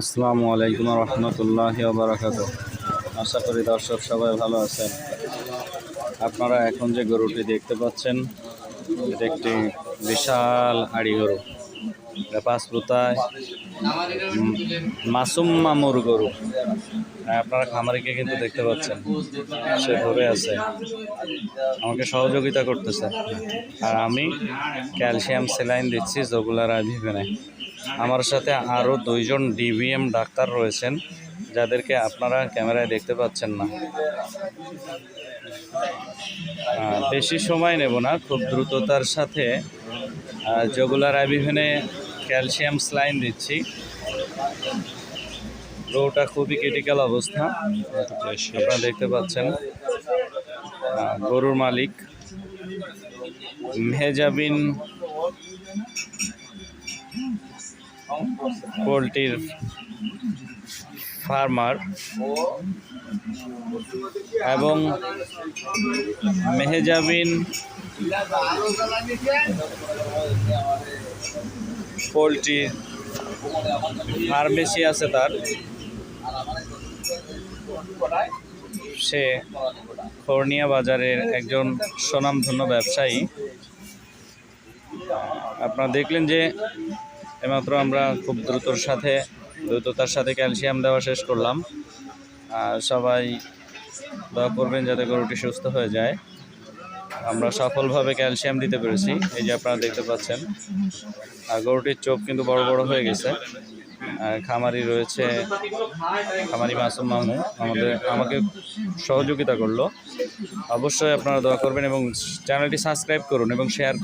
আসসালামু আলাইকুম রহমতুল্লাহ বারাকাত আশা করি দর্শক সবাই ভালো আছেন। আপনারা এখন যে গরুটি দেখতে পাচ্ছেন, এটা একটি বিশাল হাড়ি গরু। পাঁচপুতায় মাসুম মামুর গরু। আপনারা খামারিকে কিন্তু দেখতে পাচ্ছেন, সে ধরে আছে। আমাকে সহযোগিতা করতেছে। আর আমি ক্যালসিয়াম সেলাইন দিচ্ছি জগুলার আইভিভেনে আমার সাথে আরও দুইজন ডিভিএম ডাক্তার রয়েছেন, যাদেরকে আপনারা ক্যামেরায় দেখতে পাচ্ছেন না। বেশি সময় নেব না, খুব দ্রুততার সাথে। জগুলার আইভিভেনে ক্যালসিয়াম স্লাইন দিচ্ছি। রোটা খুবই ক্রিটিক্যাল অবস্থা। আপনারা দেখতে পাচ্ছেন। গরুর মালিক। মেহজাবিন পোলট্রির ফার্মার এবং মেহেজাবিন পোলট্রি ফার্মেসি আছে তার। সে খর্নিয়া বাজারের একজন স্বনামধন্য ব্যবসায়ী। আপনারা দেখলেন যে এমাত্র আমরা খুব দ্রুতর সাথে, দ্রুততার সাথে ক্যালসিয়াম দেওয়া শেষ করলাম। আর সবাই দোয়া করবেন যাতে গরুটি সুস্থ হয়ে যায়। আমরা সফলভাবে ক্যালসিয়াম দিতে পেরেছি, এই যে আপনারা দেখতে পাচ্ছেন। আর গরুটির চোখ কিন্তু বড় বড় হয়ে গেছে। আর খামারি রয়েছে খামারি মাসুম মামু, আমাদের, আমাকে সহযোগিতা করল। অবশ্যই আপনারা দোয়া করবেন এবং চ্যানেলটি সাবস্ক্রাইব করুন এবং শেয়ার